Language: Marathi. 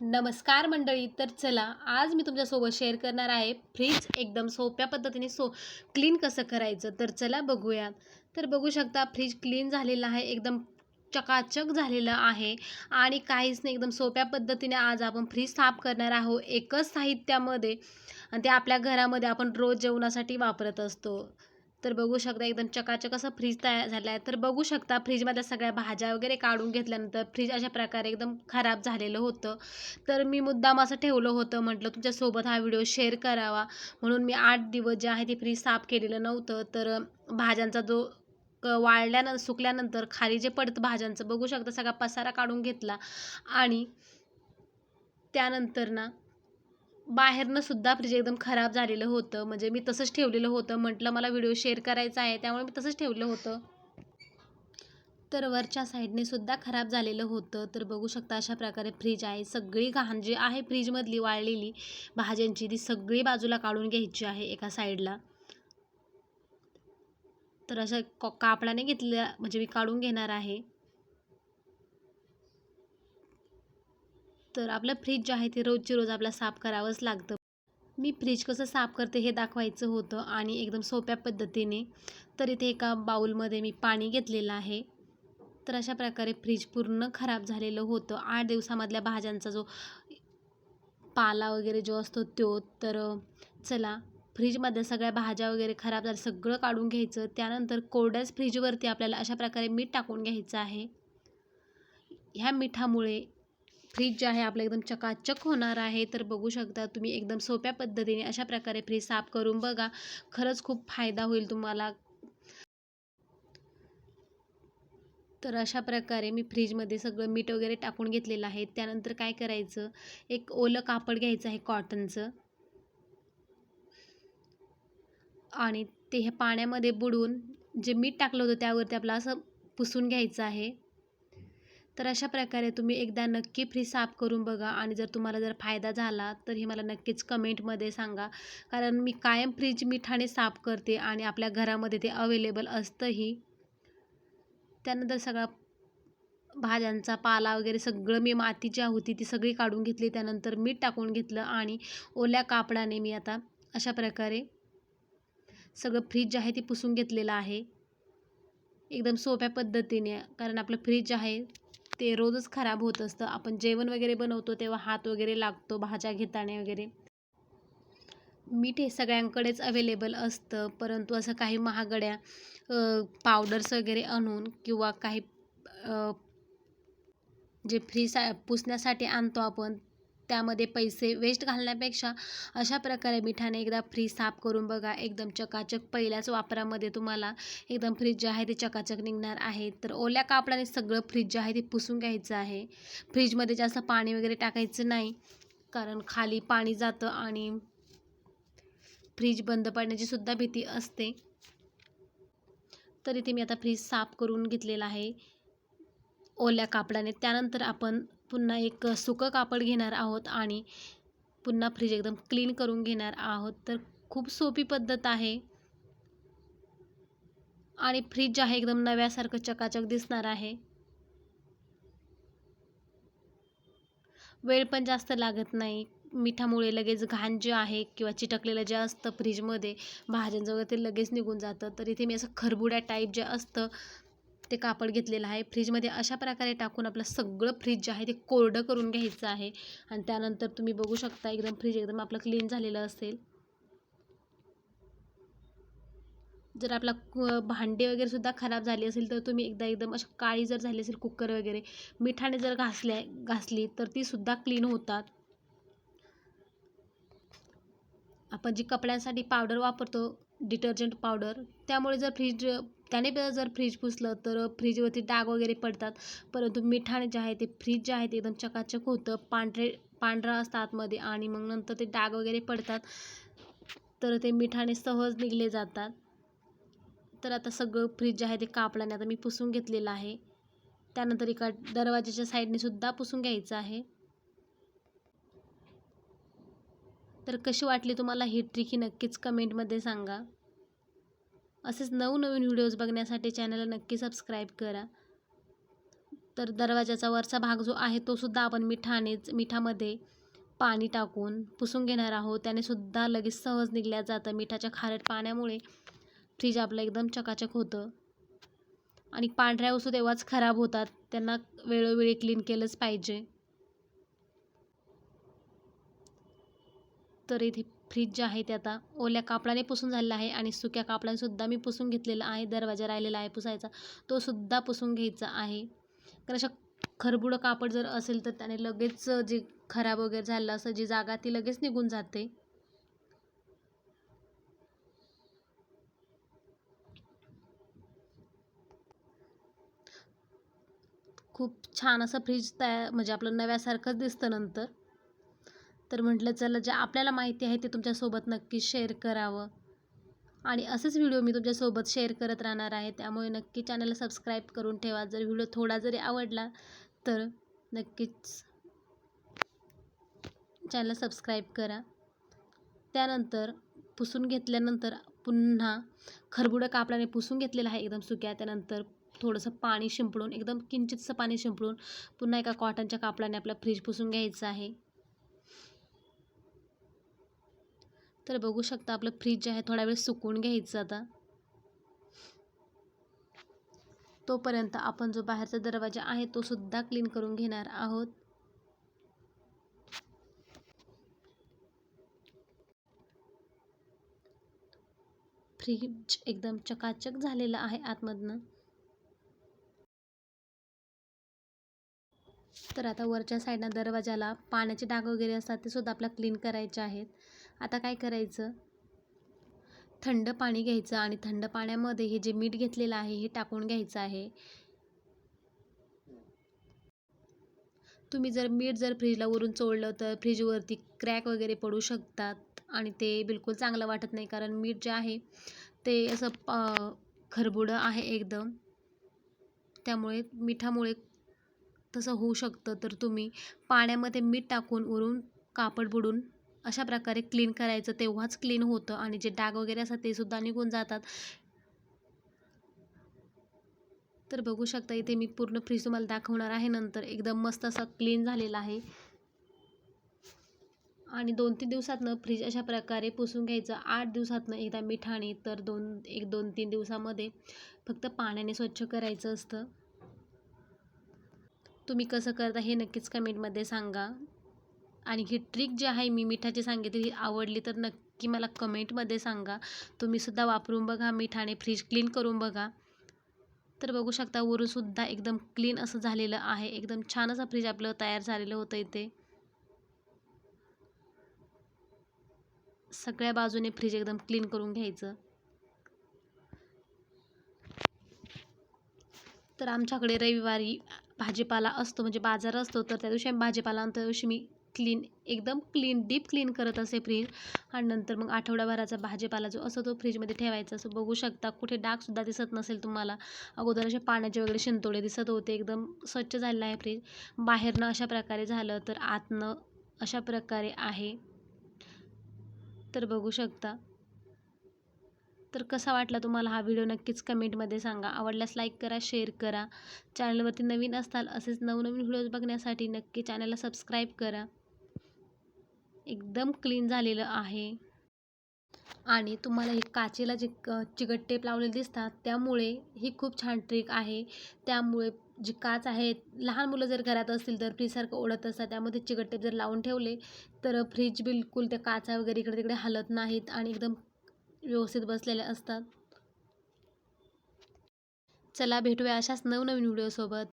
नमस्कार मंडळी तर चला आज मी तुमच्यासोबत शेअर करणार आहे फ्रीज एकदम सोप्या पद्धतीने सो क्लीन कसं करायचं? तर चला बघूया. तर बघू शकता फ्रीज क्लीन झालेला आहे एकदम चकाचक झालेलं आहे आणि काहीच नाही एकदम सोप्या पद्धतीने आज आपण फ्रीज साफ करणार आहोत एकच साहित्यामध्ये. आणि ते आपल्या घरामध्ये आपण रोज जेवणासाठी वापरत असतो. तर बघू शकता एकदम चकाचक असा फ्रीज तयार झाला आहे तर बघू शकता फ्रीजमधल्या सगळ्या भाज्या वगैरे काढून घेतल्यानंतर फ्रीज अशा प्रकारे एकदम खराब झालेलं होतं. तर मी मुद्दाम असं ठेवलं होतं म्हटलं तुमच्यासोबत हा व्हिडिओ शेअर करावा. म्हणून मी आठ दिवस जे आहे ते फ्रीज साफ केलेलं नव्हतं. तर भाज्यांचा जो क वाळल्यानं सुकल्यानंतर खाली जे पडतं भाज्यांचं बघू शकता सगळा पसारा काढून घेतला. आणि त्यानंतर ना बाहेरनं सुद्धा फ्रीज एकदम खराब झालेलं होतं. म्हणजे मी तसंच ठेवलेलं होतं. म्हटलं मला व्हिडिओ शेअर करायचा आहे त्यामुळे मी तसंच ठेवलं होतं. तर वरच्या साईडने सुद्धा खराब झालेलं होतं. तर बघू शकता अशा प्रकारे फ्रीज आहे. सगळी घाण जी आहे फ्रीजमधली वाळलेली भाज्यांची ती सगळी बाजूला काढून घ्यायची आहे एका साईडला. तर असं कॉ कापडाने घेतल्या म्हणजे मी काढून घेणार आहे. तर आपलं फ्रीज जे आहे ते रोजची रोज आपला साफ करावंच लागतं. मी फ्रीज कसं साफ करते हे दाखवायचं होतं आणि एकदम सोप्या पद्धतीने. तर इथे एका बाऊलमध्ये मी पाणी घेतलेलं आहे. तर अशा प्रकारे फ्रीज पूर्ण खराब झालेलं होतं. आठ दिवसामधल्या भाज्यांचा जो पाला वगैरे जो असतो तो तर चला फ्रीजमध्ये सगळ्या भाज्या वगैरे खराब झाल्या सगळं काढून घ्यायचं. त्यानंतर कोरड्याच फ्रीजवरती आपल्याला अशा प्रकारे मीठ टाकून घ्यायचं आहे. ह्या मिठामुळे फ्रीज जे आहे आपलं एकदम चकाचक होणार आहे. तर बघू शकता तुम्ही एकदम सोप्या पद्धतीने अशा प्रकारे फ्रीज साफ करून बघा. खरंच खूप फायदा होईल तुम्हाला. तर अशा प्रकारे मी फ्रीजमध्ये सगळं मीठ वगैरे टाकून घेतलेलं आहे. त्यानंतर काय करायचं? एक ओलं कापड घ्यायचं आहे कॉटनचं. आणि ते हे पाण्यामध्ये बुडून जे मीठ टाकलं होतं त्यावरती आपलं असं पुसून घ्यायचं आहे. तर अशा प्रकारे तुम्ही एकदा नक्की फ्रीज साफ करून बघा आणि जर तुम्हाला जर फायदा झाला तर हे मला नक्कीच कमेंटमध्ये सांगा. कारण मी कायम फ्रीज मिठाने साफ करते आणि आपल्या घरामध्ये ते अवेलेबल असतंही. त्यानंतर सगळा भाज्यांचा पाला वगैरे सगळं मी माती जी होती ती सगळी काढून घेतली. त्यानंतर मीठ टाकून घेतलं आणि ओल्या कापडाने मी आता अशा प्रकारे सगळं फ्रीज जे आहे ते पुसून घेतलेलं आहे. एकदम सोप्या पद्धतीने कारण आपलं फ्रीज जे आहे ते रोजच खराब होत असतं. आपण जेवण वगैरे बनवतो तेव्हा हात वगैरे लागतो भाज्या घेताना वगैरे. मीठ हे सगळ्यांकडेच अवेलेबल असतं. परंतु असं काही महागड्या पावडर्स वगैरे आणून किंवा काही जे फ्री सा पुसण्यासाठी आणतो आपण त्यामध्ये पैसे वेस्ट घालण्यापेक्षा अशा प्रकारे मिठाने एकदा फ्रीज साफ करून बघा. एकदम चकाचक पहिल्याच वापरामध्ये तुम्हाला एकदम फ्रीज जे आहे ते चकाचक निघणार आहे. तर ओल्या कापडाने सगळं फ्रीज जे आहे ते पुसून घ्यायचं आहे. फ्रीजमध्ये जास्त पाणी वगैरे टाकायचं नाही. कारण खाली पाणी जातं आणि फ्रीज बंद पडण्याची सुद्धा भीती असते. तर इथे मी आता फ्रीज साफ करून घेतलेला आहे. ओल्या कापडाने. त्यानंतर आपण पुन्हा एक सुकं कापड घेणार आहोत आणि पुन्हा फ्रीज एकदम क्लीन करून घेणार आहोत. तर खूप सोपी पद्धत आहे. आणि फ्रीज जे आहे एकदम नव्यासारखं चकाचक दिसणार आहे. वेळ पण जास्त लागत नाही. मिठामुळे लगेच घाण जे आहे किंवा चिटकलेलं जे असतं फ्रीजमध्ये भाज्यांचं वगैरे ते लगेच निघून जातं. तर इथे मी असं खरबुड्या टाईप जे असतं ते कापड घेतलेलं आहे. फ्रीजमध्ये अशा प्रकारे टाकून आपलं सगळं फ्रीज जे आहे ते कोरडं करून घ्यायचं आहे. आणि त्यानंतर तुम्ही बघू शकता एकदम फ्रीज एकदम आपलं क्लीन झालेलं असेल. जर आपला भांडे वगैरे सुद्धा खराब झाली असेल तर तुम्ही एकदा एकदम अशी काळी जर झाली असेल कुकर वगैरे मिठाने जर घासल्या घासली तर ती सुद्धा क्लीन होतात. आपण जी कपड्यांसाठी पावडर वापरतो डिटर्जंट पावडर त्यामुळे जर फ्रीज त्याने जर फ्रीज पुसलं तर फ्रीजवरती डाग वगैरे पडतात. परंतु मिठाने जे आहे ते फ्रीज जे आहे ते एकदम चकाचक होतं. पांढरे पांढरा असतं आतमध्ये आणि मग नंतर ते डाग वगैरे पडतात. तर ते मिठाने सहज निघले जातात. तर आता सगळं फ्रीज जे आहे ते कापडाने आता मी पुसून घेतलेलं आहे. त्यानंतर एका दरवाजाच्या साईडने सुद्धा पुसून घ्यायचं आहे. तर कशी वाटली तुम्हाला ही ट्रिक ही नक्कीच कमेंटमध्ये सांगा. असेच नवनवीन व्हिडिओज बघण्यासाठी चॅनलला नक्की सबस्क्राईब करा. तर दरवाजाचा वरचा भाग जो आहे तो सुद्धा आपण मिठानेच मिठामध्ये पाणी टाकून पुसून घेणार आहोत. त्याने सुद्धा लगेच सहज निघल्या जातं. मिठाच्या खारट पाण्यामुळे फ्रीज आपलं एकदम चकाचक होतं. आणि पांढऱ्या वस्तू तेव्हाच खराब होतात. त्यांना वेळोवेळी क्लीन केलंच पाहिजे. तर इथे फ्रीज जे आहे ते आता ओल्या कापडाने पुसून झालेलं आहे आणि सुक्या कापडाने सुद्धा मी पुसून घेतलेला आहे दरवाजा राहिलेला आहे पुसायचा तो सुद्धा पुसून घ्यायचा आहे. तर अशा खरबुडं कापड जर असेल तर त्याने लगेच जे खराब वगैरे झालं असं जी जागा ती लगेच निघून जाते. खूप छान असं फ्रीज तयार म्हणजे आपलं नव्यासारखंच दिसतं नंतर. तर म्हटलं चला जे आपल्याला माहिती आहे ते तुमच्यासोबत नक्की शेअर करावं. आणि असेच व्हिडिओ मी तुमच्यासोबत शेअर करत राहणार आहे. त्यामुळे नक्की चॅनलला सबस्क्राईब करून ठेवा. जर व्हिडिओ थोडा जरी आवडला तर नक्कीच चॅनल सबस्क्राईब करा. त्यानंतर पुसून घेतल्यानंतर पुन्हा खरबुडं कापडाने पुसून घेतलेलं आहे एकदम सुक्या. त्यानंतर थोडंसं पाणी शिंपडून एकदम किंचितसं पाणी शिंपडून पुन्हा एका कॉटनच्या कापडाने आपला फ्रीज पुसून घ्यायचं आहे. तर बघू शकता आपलं फ्रीज जे आहे थोडा वेळ सुकून घ्यायचं आता. तोपर्यंत आपण जो बाहेरचा दरवाजा आहे तो सुद्धा क्लीन करून घेणार आहोत. फ्रीज एकदम चकाचक झालेलं आहे आतमधनं. तर आता वरच्या साईडनं दरवाजाला पाण्याचे डाग वगैरे असतात ते सुद्धा आपल्याला क्लीन करायचे आहेत. आता काय करायचं? थंड पाणी घ्यायचं आणि थंड पाण्यामध्ये हे जे मीठ घेतलेलं आहे हे टाकून घ्यायचं आहे. तुम्ही जर मीठ जर फ्रीजला वरून चोळलं तर फ्रीजवरती क्रॅक वगैरे पडू शकतात आणि ते बिलकुल चांगलं वाटत नाही कारण मीठ जे आहे ते असं प खरबुडं आहे एकदम. त्यामुळे मिठामुळे तसं होऊ शकतं. तर तुम्ही पाण्यामध्ये मीठ टाकून वरून कापड बुडून अशा प्रकारे क्लीन करायचं तेव्हाच क्लीन होतं आणि जे डाग वगैरे असतात ते सुद्धा निघून जातात. तर बघू शकता इथे मी पूर्ण फ्रीज तुम्हाला दाखवणार आहे नंतर. एकदम मस्त असा क्लीन झालेला आहे. आणि दोन तीन दिवसातनं फ्रीज अशा प्रकारे पुसून घ्यायचं. आठ दिवसातनं एकदा मिठाने तर दोन एक दोन तीन दिवसामध्ये फक्त पाण्याने स्वच्छ करायचं असतं. तुम्ही कसं करता हे नक्कीच कमेंटमध्ये सांगा. आणि ही ट्रिक जी आहे मी मिठाची सांगितली ही आवडली तर नक्की मला कमेंटमध्ये सांगा. तुम्हीसुद्धा वापरून बघा मिठाने फ्रीज क्लीन करून बघा. तर बघू शकता वरूनसुद्धा एकदम क्लीन असं झालेलं आहे. एकदम छान असं फ्रीज आपलं तयार झालेलं होतं इथे. सगळ्या बाजूने फ्रीज एकदम क्लीन करून घ्यायचं. तर आमच्याकडे रविवारी भाजीपाला असतो म्हणजे बाजार असतो तर त्या दिवशी आम्ही भाजीपाला आणि त्या दिवशी मी क्लीन एकदम क्लीन डीप क्लीन करत असे फ्रीज आणि नंतर मग आठवड्याभराचा भाजीपाला जो असतो तो फ्रीजमध्ये ठेवायचा. असं बघू शकता कुठे डागसुद्धा दिसत नसेल तुम्हाला. अगोदर असे पाण्याचे वगैरे शिंतोडे दिसत होते. एकदम स्वच्छ झालेलं आहे फ्रीज बाहेरनं अशा प्रकारे झालं तर आतनं अशा प्रकारे आहे. तर बघू शकता. तर कसा वाटला तुम्हाला हा व्हिडिओ नक्कीच कमेंटमध्ये सांगा. आवडल्यास लाईक करा शेअर करा. चॅनलवरती नवीन असताल असेच नवनवीन व्हिडिओज बघण्यासाठी नक्की चॅनलला सबस्क्राईब करा. एकदम क्लीन झालेलं आहे. आणि तुम्हाला हे काचेला जे क चिकट टेप लावलेले दिसतात त्यामुळे ही खूप छान ट्रिक आहे. त्यामुळे जी काच आहे लहान मुलं जर घरात असतील तर फ्रीजसारखं ओढत असतात. त्यामध्ये चिकट टेप जर लावून ठेवले तर फ्रीज बिलकुल त्या काचा वगैरे इकडे तिकडे हलत नाहीत आणि एकदम व्यवस्थित बसलेले असतात. चला भेटूया अशाच नवनवीन व्हिडिओसोबत